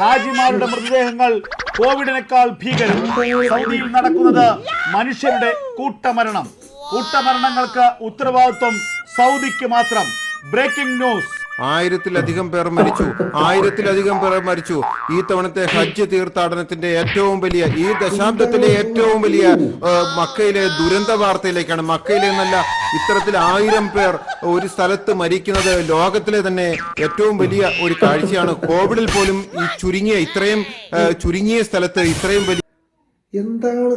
ഹാജിമാരുടെ മൃതദേഹങ്ങൾ കോവിഡിനേക്കാൾ ഭീകരം സൗദിയിൽ നടക്കുന്നത് മനുഷ്യരുടെ കൂട്ടമരണം. കൂട്ടമരണങ്ങൾക്ക് ഉത്തരവാദിത്വം സൗദിക്ക് മാത്രം. ബ്രേക്കിംഗ് ന്യൂസ് ആയിരത്തിലധികം പേർ മരിച്ചു. ആയിരത്തിലധികം പേർ മരിച്ചു. ഈ തവണത്തെ ഹജ്ജ് തീർത്ഥാടനത്തിന്റെ ഏറ്റവും വലിയ ഈ ദശാബ്ദത്തിലെ ഏറ്റവും വലിയ മക്കയിലെ ദുരന്ത വാർത്തയിലേക്കാണ്. മക്കയിലെ എന്നല്ല ഇത്തരത്തിൽ ആയിരം പേർ ഒരു സ്ഥലത്ത് മരിക്കുന്നത് ലോകത്തിലെ തന്നെ ഏറ്റവും വലിയ ഒരു കാഴ്ചയാണ്. കോവിഡിൽ പോലും ഈ ചുരുങ്ങിയ ഇത്രയും ചുരുങ്ങിയ സ്ഥലത്ത് ഇത്രയും വലിയ എന്താണ്.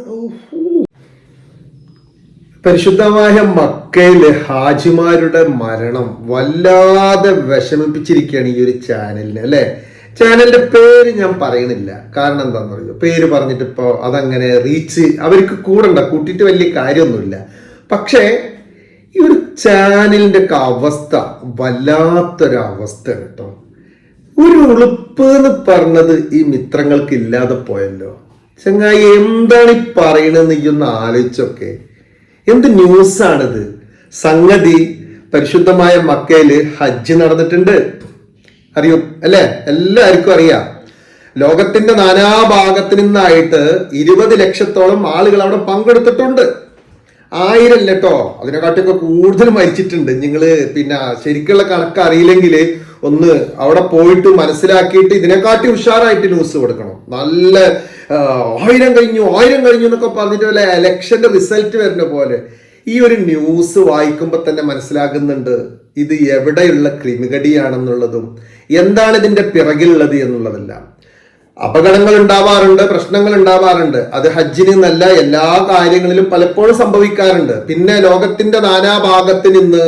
പരിശുദ്ധമായ മക്കയിലെ ഹാജിമാരുടെ മരണം വല്ലാതെ വിഷമിപ്പിച്ചിരിക്കുകയാണ് ഈ ഒരു ചാനലിന് അല്ലെ? ചാനലിന്റെ പേര് ഞാൻ പറയണില്ല കാരണം എന്താണെന്ന് അറിയോ പേര് പറഞ്ഞിട്ട് ഇപ്പോ അതങ്ങനെ റീച്ച് അവർക്ക് കൂടണ്ട കൂട്ടിയിട്ട് വലിയ കാര്യമൊന്നുമില്ല. പക്ഷേ ഈ ഒരു ചാനലിന്റെ ഒക്കെ അവസ്ഥ വല്ലാത്തൊരവസ്ഥ കേട്ടോ ഒരു ഉളുപ്പ് എന്ന് പറഞ്ഞത് ഈ മിത്രങ്ങൾക്ക് ഇല്ലാതെ പോയല്ലോ. ചങ്ങായി എന്താണ് ഈ പറയണെന്ന് ഈ ഒന്ന് ആലോചിച്ചൊക്കെ. എന്ത് ന്യൂസാണിത്? സംഗതി പരിശുദ്ധമായ മക്കയിൽ ഹജ്ജ് നടന്നിട്ടുണ്ട്. അറിയോ? അല്ലേ? എല്ലാവർക്കും അറിയാം. ലോകത്തിന്റെ നാനാഭാഗത്തു നിന്നായിട്ട് ഇരുപത് ലക്ഷത്തോളം ആളുകൾ അവിടെ പങ്കെടുത്തിട്ടുണ്ട്. ആയിരം കേട്ടോ അതിനെക്കാട്ടൊക്കെ കൂടുതൽ മരിച്ചിട്ടുണ്ട്. നിങ്ങൾ പിന്നെ ശരിക്കുള്ള കണക്ക് അറിയില്ലെങ്കിൽ ഒന്ന് അവിടെ പോയിട്ട് മനസ്സിലാക്കിയിട്ട് ഇതിനെക്കാട്ടി ഉഷാറായിട്ട് ന്യൂസ് കൊടുക്കണം. നല്ല ആയിരം കഴിഞ്ഞു ആയിരം കഴിഞ്ഞു എന്നൊക്കെ പറഞ്ഞിട്ട് വല്ല ഇലക്ഷന്റെ റിസൾട്ട് വരുന്ന പോലെ ഈ ഒരു ന്യൂസ് വായിക്കുമ്പോൾ തന്നെ മനസ്സിലാകുന്നുണ്ട് ഇത് എവിടെയുള്ള ക്രിമികടിയാണെന്നുള്ളതും എന്താണ് ഇതിന്റെ പിറകിലുള്ളത് എന്നുള്ളതെല്ലാം. അപകടങ്ങൾ ഉണ്ടാവാറുണ്ട് പ്രശ്നങ്ങൾ ഉണ്ടാവാറുണ്ട് അത് ഹജ്ജിന് എന്നല്ല എല്ലാ കാര്യങ്ങളിലും പലപ്പോഴും സംഭവിക്കാറുണ്ട്. പിന്നെ ലോകത്തിന്റെ നാനാഭാഗത്ത് നിന്ന്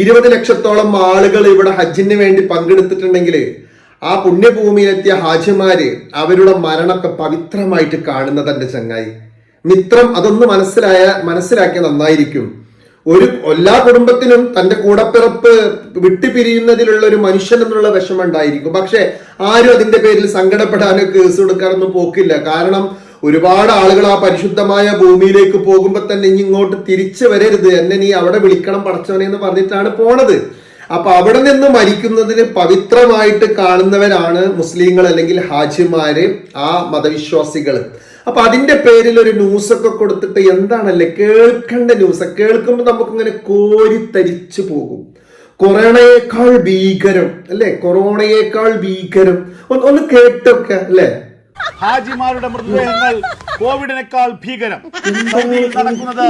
ഇരുപത് ലക്ഷത്തോളം ആളുകൾ ഇവിടെ ഹജ്ജിന് വേണ്ടി പങ്കെടുത്തിട്ടുണ്ടെങ്കിൽ ആ പുണ്യഭൂമിയിലെത്തിയ ഹാജിമാര് അവരുടെ മരണമൊക്കെ പവിത്രമായിട്ട് കാണുന്നത് എന്റെ ചങ്ങായി? മിത്രം അതൊന്ന് മനസ്സിലായ മനസ്സിലാക്കിയ നന്നായിരിക്കും. ഒരു എല്ലാ കുടുംബത്തിനും തന്റെ കൂടപ്പിറപ്പ് വിട്ടുപിരിയുന്നതിലുള്ള ഒരു മനുഷ്യൻ എന്നുള്ള വിഷമം ഉണ്ടായിരിക്കും. പക്ഷെ ആരും അതിന്റെ പേരിൽ സങ്കടപ്പെടാനോ കേസ് കൊടുക്കാനൊന്നും പോക്കില്ല. കാരണം ഒരുപാട് ആളുകൾ ആ പരിശുദ്ധമായ ഭൂമിയിലേക്ക് പോകുമ്പോൾ തന്നെ ഇനി ഇങ്ങോട്ട് തിരിച്ചു വരരുത്. എന്നെ നീ അവിടെ വിളിക്കണം പടച്ചവനെ എന്ന് പറഞ്ഞിട്ടാണ് പോണത്. അപ്പൊ അവിടെ നിന്ന് മരിക്കുന്നതിന് പവിത്രമായിട്ട് കാണുന്നവരാണ് മുസ്ലിങ്ങൾ അല്ലെങ്കിൽ ഹാജിമാര് ആ മതവിശ്വാസികൾ അപ്പൊ അതിന്റെ പേരിൽ ഒരു ന്യൂസ് ഒക്കെ കൊടുത്തിട്ട് എന്താണല്ലേ കേൾക്കേണ്ട ന്യൂസ്? കേൾക്കുമ്പോൾ നമുക്കിങ്ങനെ കോരിത്തരിച്ചു പോകും. കൊറോണയേക്കാൾ ഭീകരം അല്ലെ? കൊറോണയേക്കാൾ ഭീകരം. ഒന്ന് ഒന്ന് കേട്ടൊക്കെ അല്ലെ? ഹാജിമാരുടെ മൃതദേഹങ്ങൾ കോവിഡിനേക്കാൾ ഭീകരം. നടക്കുന്നത്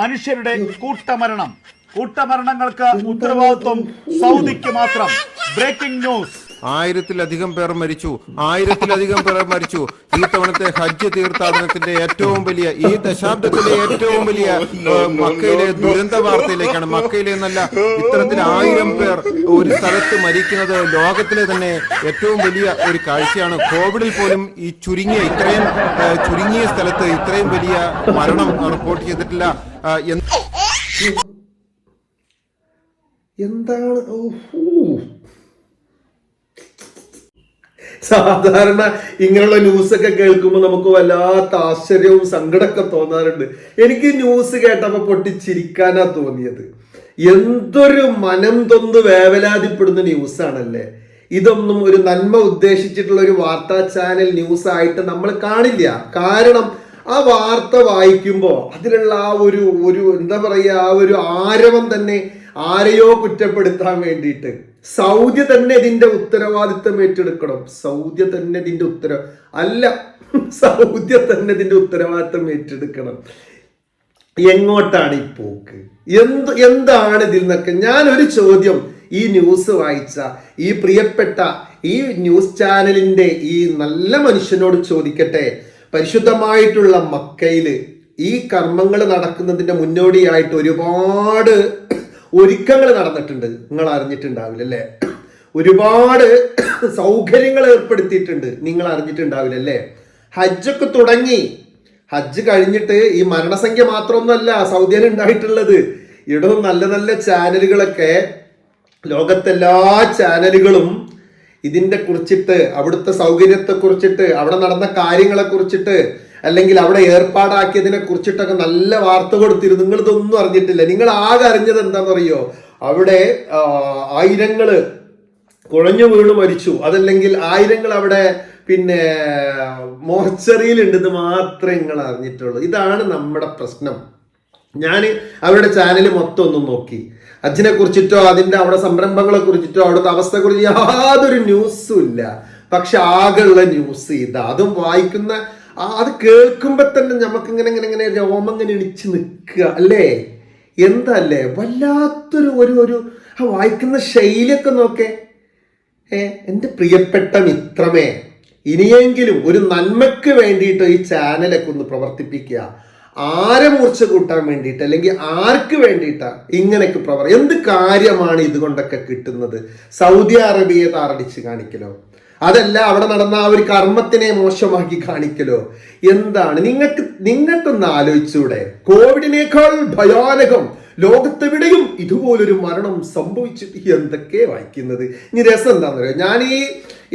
മനുഷ്യരുടെ കൂട്ടമരണം. കൂട്ടമരണങ്ങൾക്ക് ഉത്തരവാദിത്വം സൗദിക്ക് മാത്രം. ബ്രേക്കിംഗ് ന്യൂസ് ആയിരത്തിലധികം പേർ മരിച്ചു. ആയിരത്തിലധികം പേർ മരിച്ചു. ഈ തവണത്തെ ഹജ്ജ് തീർത്ഥാടനത്തിന്റെ ഏറ്റവും വലിയ ഈ ദശാബ്ദത്തിലെ ഏറ്റവും വലിയ മക്കയിലെ ദുരന്ത വാർത്തയിലേക്കാണ്. മക്കയിലെ എന്നല്ല ഇത്തരത്തിൽ ആയിരം പേർ ഒരു സ്ഥലത്ത് മരിക്കുന്നത് ലോകത്തിലെ തന്നെ ഏറ്റവും വലിയ ഒരു കാഴ്ചയാണ്. കോവിഡിൽ പോലും ഈ ചുരുങ്ങിയ ഇത്രയും ചുരുങ്ങിയ സ്ഥലത്ത് ഇത്രയും വലിയ മരണം റിപ്പോർട്ട് ചെയ്തിട്ടില്ല എന്താണ്? സാധാരണ ഇങ്ങനെയുള്ള ന്യൂസൊക്കെ കേൾക്കുമ്പോൾ നമുക്ക് വല്ലാത്ത ആശ്ചര്യവും സങ്കടമൊക്കെ തോന്നാറുണ്ട്. എനിക്ക് ന്യൂസ് കേട്ടപ്പോൾ പൊട്ടിച്ചിരിക്കാനാ തോന്നിയത്. എന്തൊരു മനം തൊന്ന് വേവലാതിപ്പെടുന്ന ന്യൂസ് ആണല്ലേ ഇതൊന്നും ഒരു നന്മ ഉദ്ദേശിച്ചിട്ടുള്ള ഒരു വാർത്താ ചാനൽ ന്യൂസ് ആയിട്ട് നമ്മൾ കാണില്ല. കാരണം ആ വാർത്ത വായിക്കുമ്പോൾ അതിലുള്ള ആ ഒരു ഒരു എന്താ പറയുക ആ ഒരു ആരവം തന്നെ ആരെയോ കുറ്റപ്പെടുത്താൻ വേണ്ടിയിട്ട്. സൗദി തന്നെ ഇതിന്റെ ഉത്തരവാദിത്തം ഏറ്റെടുക്കണം. സൗദി തന്നെ ഇതിന്റെ ഉത്തര അല്ല സൗദി തന്നെ ഇതിന്റെ ഉത്തരവാദിത്തം ഏറ്റെടുക്കണം. എങ്ങോട്ടാണ് ഈ പോക്ക്? എന്ത് എന്താണ് ഇതിൽ നിന്നൊക്കെ? ഞാൻ ഒരു ചോദ്യം ഈ ന്യൂസ് വായിച്ച ഈ പ്രിയപ്പെട്ട ഈ ന്യൂസ് ചാനലിന്റെ ഈ നല്ല മനുഷ്യനോട് ചോദിക്കട്ടെ. പരിശുദ്ധമായിട്ടുള്ള മക്കയിൽ ഈ കർമ്മങ്ങൾ നടക്കുന്നതിന്റെ മുന്നോടിയായിട്ട് ഒരുപാട് ഒരുക്കങ്ങൾ നടന്നിട്ടുണ്ട്. നിങ്ങൾ അറിഞ്ഞിട്ടുണ്ടാവില്ല അല്ലേ? ഒരുപാട് സൗകര്യങ്ങൾ ഏർപ്പെടുത്തിയിട്ടുണ്ട്. നിങ്ങൾ അറിഞ്ഞിട്ടുണ്ടാവില്ല അല്ലേ? ഹജ്ജൊക്കെ തുടങ്ങി. ഹജ്ജ് കഴിഞ്ഞിട്ട് ഈ മരണസംഖ്യ മാത്രമൊന്നുമല്ല സൗദിയിൽ ഉണ്ടായിട്ടുള്ളത്. ഇവിടെ നല്ല നല്ല ചാനലുകളൊക്കെ ലോകത്തെല്ലാ ചാനലുകളും ഇതിന്റെ കുറിച്ചിട്ട് അവിടുത്തെ സൗകര്യത്തെ കുറിച്ചിട്ട് അവിടെ നടന്ന കാര്യങ്ങളെ കുറിച്ചിട്ട് അല്ലെങ്കിൽ അവിടെ ഏർപ്പാടാക്കിയതിനെ കുറിച്ചിട്ടൊക്കെ നല്ല വാർത്ത കൊടുത്തിരുന്നു. നിങ്ങൾ ഇതൊന്നും അറിഞ്ഞിട്ടില്ല. നിങ്ങൾ ആകെ അറിഞ്ഞത് എന്താണെന്നറിയോ അവിടെ ആയിരങ്ങൾ കുഴഞ്ഞു വീണ് മരിച്ചു. അതല്ലെങ്കിൽ ആയിരങ്ങൾ അവിടെ പിന്നെ മോർച്ചറിയിലുണ്ടെന്ന് മാത്രമേ നിങ്ങൾ അറിഞ്ഞിട്ടുള്ളൂ. ഇതാണ് നമ്മുടെ പ്രശ്നം. ഞാൻ അവരുടെ ചാനൽ മൊത്തം ഒന്നും നോക്കി. അച്ഛനെ കുറിച്ചിട്ടോ അതിന്റെ അവിടെ സംരംഭങ്ങളെ കുറിച്ചിട്ടോ അവിടുത്തെ അവസ്ഥയെ കുറിച്ച് യാതൊരു ന്യൂസും ഇല്ല. പക്ഷെ ആകെയുള്ള ന്യൂസ് ഇതാ. അതും വായിക്കുന്ന ആ, അത് കേൾക്കുമ്പോൾ തന്നെ നമുക്ക് ഇങ്ങനെ ഇങ്ങനെ രോമം ഇങ്ങനെ ഇടിച്ച് നിൽക്കുക അല്ലേ? എന്തല്ലേ വല്ലാത്തൊരു ഒരു ഒരു ആ വായിക്കുന്ന ശൈലിയൊക്കെ നോക്കേ. ഏ എന്റെ പ്രിയപ്പെട്ട മിത്രമേ ഇനിയെങ്കിലും ഒരു നന്മയ്ക്ക് വേണ്ടിയിട്ട് ഈ ചാനലൊക്കെ ഒന്ന് പ്രവർത്തിപ്പിക്കുക. ആരെ മൂർച്ച കൂട്ടാൻ വേണ്ടിയിട്ട് അല്ലെങ്കിൽ ആർക്ക് വേണ്ടിയിട്ടാണ് ഇങ്ങനെയൊക്കെ പ്രവർ എന്ത് കാര്യമാണ് ഇതുകൊണ്ടൊക്കെ കിട്ടുന്നത്? സൗദി അറേബ്യയെ താറടിച്ച് കാണിക്കലോ? അതല്ല അവിടെ നടന്ന ആ ഒരു കർമ്മത്തിനെ മോശമാക്കി കാണിക്കലോ? എന്താണ്? നിങ്ങൾക്ക് നിങ്ങൾക്കൊന്ന് ആലോചിച്ചൂടെ. കോവിഡിനേക്കാൾ ഭയാനകം ലോകത്തെവിടെയും ഇതുപോലൊരു മരണം സംഭവിച്ചിട്ട് എന്തൊക്കെ വായിക്കുന്നത്? ഇനി രസം എന്താണെന്ന് പറയുക ഞാൻ ഈ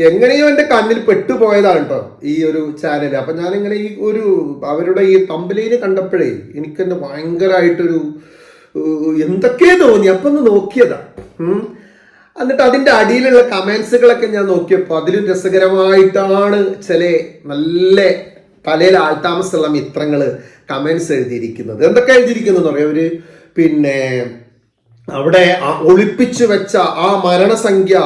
എങ്ങനെയോ എന്റെ കണ്ണിൽ പെട്ടുപോയതാണ് കേട്ടോ ഈ ഒരു ചാനൽ അപ്പൊ ഞാൻ ഇങ്ങനെ ഈ ഒരു അവരുടെ ഈ തമ്പലയിൽ കണ്ടപ്പോഴേ എനിക്കെന്നെ ഭയങ്കരമായിട്ടൊരു എന്തൊക്കെ തോന്നി. അപ്പൊ ഒന്ന് നോക്കിയതാ. ഉം. എന്നിട്ട് അതിന്റെ അടിയിലുള്ള കമന്റ്സുകളൊക്കെ ഞാൻ നോക്കിയപ്പോൾ അതിലും രസകരമായിട്ടാണ് ചില നല്ല തലയിൽ ആൾതാമസമുള്ള മിത്രങ്ങൾ കമന്റ്സ് എഴുതിയിരിക്കുന്നത്. എന്തൊക്കെ എഴുതിയിരിക്കുന്നത് പറയാം അവർ? പിന്നെ അവിടെ ഒളിപ്പിച്ചു വെച്ച ആ മരണസംഖ്യ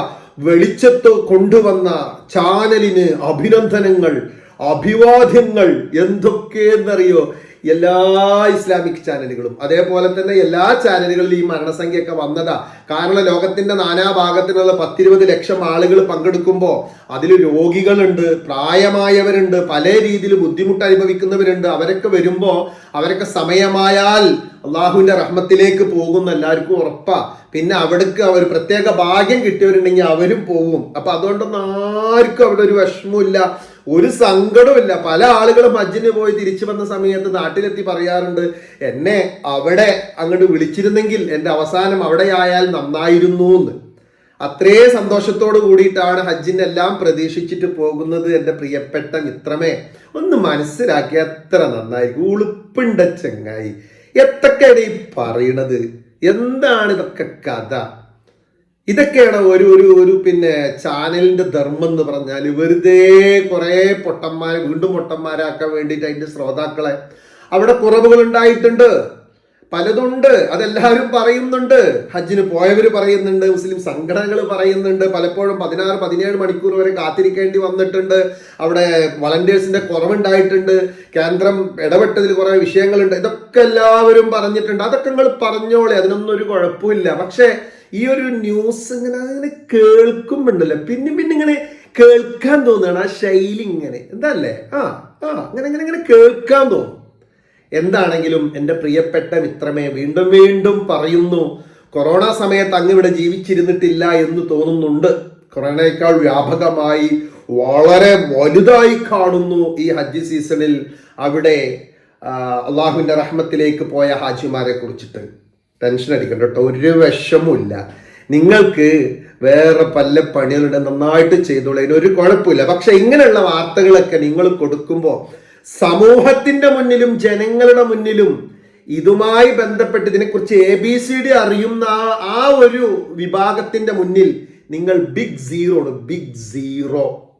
വെളിച്ചത്ത് കൊണ്ടുവന്ന ചാനലിന് അഭിനന്ദനങ്ങൾ അഭിവാദ്യങ്ങൾ എന്തൊക്കെയെന്നറിയോ? എല്ലാ ഇസ്ലാമിക് ചാനലുകളും അതേപോലെ തന്നെ എല്ലാ ചാനലുകളിലും ഈ മരണസംഖ്യയൊക്കെ വന്നതാ. കാരണം ലോകത്തിന്റെ നാനാഭാഗത്തിനുള്ള പത്തിരുപത് ലക്ഷം ആളുകൾ പങ്കെടുക്കുമ്പോൾ അതിൽ രോഗികളുണ്ട് പ്രായമായവരുണ്ട് പല രീതിയിൽ ബുദ്ധിമുട്ട് അനുഭവിക്കുന്നവരുണ്ട് അവരൊക്കെ വരുമ്പോൾ അവരൊക്കെ സമയമായാൽ അള്ളാഹുവിന്റെ റഹ്മത്തിലേക്ക് പോകുന്ന എല്ലാവർക്കും ഉറപ്പാ. പിന്നെ അവിടേക്ക് അവർ പ്രത്യേക ഭാഗ്യം കിട്ടിയവരുണ്ടെങ്കിൽ അവരും പോവും. അപ്പൊ അതുകൊണ്ടൊന്നും ആർക്കും അവിടെ ഒരു വിഷമമില്ല ഒരു സങ്കടമില്ല പല ആളുകളും ഹജ്ജിന് പോയി തിരിച്ചു വന്ന സമയത്ത് നാട്ടിലെത്തി പറയാറുണ്ട് എന്നെ അവിടെ അങ്ങോട്ട് വിളിച്ചിരുന്നെങ്കിൽ എന്റെ അവസാനം അവിടെ ആയാൽ നന്നായിരുന്നു എന്ന് അത്രേ സന്തോഷത്തോട് കൂടിയിട്ടാണ് ഹജ്ജിന്റെ എല്ലാം പ്രതീക്ഷിച്ചിട്ട് പോകുന്നത് എന്റെ പ്രിയപ്പെട്ട മിത്രമേ. ഒന്ന് മനസ്സിലാക്കി എത്ര നന്നായിരിക്കും. ഉളുപ്പുണ്ട ചെങ്ങായി. എത്തൊക്കെയാണ് ഈ പറയണത്? എന്താണ് ഇതൊക്കെ കഥ? ഇതൊക്കെയാണ് ഒരു ഒരു ഒരു പിന്നെ ചാനലിന്റെ ധർമ്മം എന്ന് പറഞ്ഞാൽ വെറുതെ കുറെ പൊട്ടന്മാരെ വീണ്ടും പൊട്ടന്മാരാക്കാൻ വേണ്ടിയിട്ട് അതിന്റെ ശ്രോതാക്കളെ അവിടെ കുറവുകൾ ഉണ്ടായിട്ടുണ്ട്. പലതുണ്ട്. അതെല്ലാവരും പറയുന്നുണ്ട്. ഹജ്ജിന് പോയവർ പറയുന്നുണ്ട്. മുസ്ലിം സംഘടനകൾ പറയുന്നുണ്ട്. പലപ്പോഴും പതിനാറ് പതിനേഴ് മണിക്കൂർ വരെ കാത്തിരിക്കേണ്ടി വന്നിട്ടുണ്ട്. അവിടെ വളണ്ടിയേഴ്സിന്റെ കുറവുണ്ടായിട്ടുണ്ട്. കേന്ദ്രം ഇടപെട്ടതിൽ കുറെ വിഷയങ്ങളുണ്ട്. ഇതൊക്കെ എല്ലാവരും പറഞ്ഞിട്ടുണ്ട്. അതൊക്കെ നിങ്ങൾ പറഞ്ഞോളെ. അതിനൊന്നും ഒരു കുഴപ്പമില്ല. പക്ഷേ ഈ ഒരു ന്യൂസ് ഇങ്ങനെ അങ്ങനെ കേൾക്കുമ്പോണ്ടല്ലോ. പിന്നെ പിന്നെ ഇങ്ങനെ കേൾക്കാൻ തോന്നുകയാണ് ആ ശൈലി ഇങ്ങനെ. എന്തല്ലേ ആ ആ അങ്ങനെ ഇങ്ങനെ ഇങ്ങനെ കേൾക്കാൻ തോന്നും. എന്താണെങ്കിലും എന്റെ പ്രിയപ്പെട്ട മിത്രമേ വീണ്ടും വീണ്ടും പറയുന്നു കൊറോണ സമയത്ത് അങ്ങ് ഇവിടെ ജീവിച്ചിരുന്നിട്ടില്ല എന്ന് തോന്നുന്നുണ്ട്. കൊറോണയേക്കാൾ വ്യാപകമായി വളരെ വലുതായി കാണുന്നു ഈ ഹജ്ജ് സീസണിൽ അവിടെ അള്ളാഹുവിന്റെ റഹ്മത്തിലേക്ക് പോയ ഹാജിമാരെ കുറിച്ചിട്ട്. ടെൻഷൻ അടിക്കണ്ട കേട്ടോ ഒരു വിഷമില്ല നിങ്ങൾക്ക് വേറെ പല പണികളുടെ നന്നായിട്ട് ചെയ്തോളൂ അതിന് ഒരു കുഴപ്പമില്ല. പക്ഷെ ഇങ്ങനെയുള്ള വാർത്തകളൊക്കെ നിങ്ങൾ കൊടുക്കുമ്പോൾ സമൂഹത്തിന്റെ മുന്നിലും ജനങ്ങളുടെ മുന്നിലും ഇതുമായി ബന്ധപ്പെട്ട് ഇതിനെക്കുറിച്ച് എ ബി സി ഡി അറിയുന്ന ആ ഒരു വിഭാഗത്തിന്റെ മുന്നിൽ നിങ്ങൾ ബിഗ് സീറോ ബിഗ് സീറോ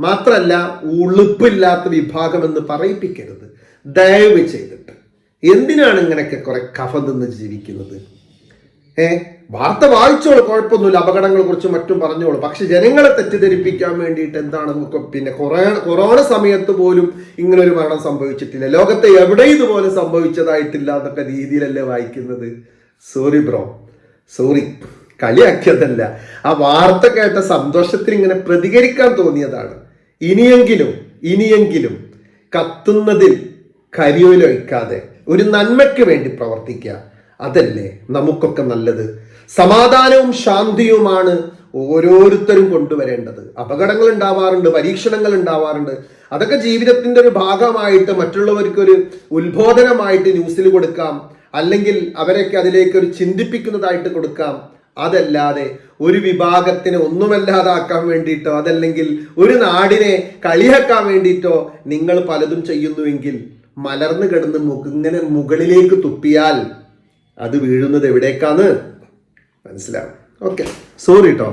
മാത്രല്ല ഉളുപ്പില്ലാത്ത വിഭാഗം എന്ന് പറയിപ്പിക്കരുത്. ദയവ് ചെയ്തിട്ട്. എന്തിനാണ് ഇങ്ങനെയൊക്കെ കുറെ കഫ നിന്ന് ജീവിക്കുന്നത്? ഏ വാർത്ത വായിച്ചോളൂ കുഴപ്പമൊന്നുമില്ല. അപകടങ്ങളെ കുറിച്ച് മറ്റും പറഞ്ഞോളൂ. പക്ഷെ ജനങ്ങളെ തെറ്റിദ്ധരിപ്പിക്കാൻ വേണ്ടിയിട്ട് എന്താണ് നമുക്ക് പിന്നെ കൊറോണ കൊറോണ സമയത്ത് പോലും ഇങ്ങനൊരു മരണം സംഭവിച്ചിട്ടില്ല. ലോകത്തെ എവിടെ ഇതുപോലെ സംഭവിച്ചതായിട്ടില്ല എന്നൊക്കെ രീതിയിലല്ലേ വായിക്കുന്നത്? സോറി ബ്രോ സോറി കളിയാക്കിയതല്ല. ആ വാർത്ത കേട്ട സന്തോഷത്തിൽ ഇങ്ങനെ പ്രതികരിക്കാൻ തോന്നിയതാണ്. ഇനിയെങ്കിലും ഇനിയെങ്കിലും കത്തുന്നതിൽ കരിയോലൊഴിക്കാതെ ഒരു നന്മയ്ക്ക് വേണ്ടി പ്രവർത്തിക്കുക. അതല്ലേ നമുക്കൊക്കെ നല്ലത്? സമാധാനവും ശാന്തിയുമാണ് ഓരോരുത്തരും കൊണ്ടുവരേണ്ടത്. അപകടങ്ങൾ ഉണ്ടാവാറുണ്ട് പരീക്ഷണങ്ങൾ ഉണ്ടാവാറുണ്ട്. അതൊക്കെ ജീവിതത്തിന്റെ ഒരു ഭാഗമായിട്ട് മറ്റുള്ളവർക്ക് ഒരു ഉത്ബോധനമായിട്ട് ന്യൂസിൽ കൊടുക്കാം. അല്ലെങ്കിൽ അവരൊക്കെ അതിലേക്ക് ഒരു ചിന്തിപ്പിക്കുന്നതായിട്ട് കൊടുക്കാം. അതല്ലാതെ ഒരു വിഭാഗത്തിനെ ഒന്നുമല്ലാതാക്കാൻ വേണ്ടിയിട്ടോ അതല്ലെങ്കിൽ ഒരു നാടിനെ കളിയാക്കാൻ വേണ്ടിയിട്ടോ നിങ്ങൾ പലതും ചെയ്യുന്നുവെങ്കിൽ മലർന്നു കിടന്ന് മുഖ ഇങ്ങനെ മുകളിലേക്ക് തുപ്പിയാൽ അത് വീഴുന്നത് എവിടേക്കാന്ന് മനസ്സിലാവും. ഓക്കെ സോറി കേട്ടോ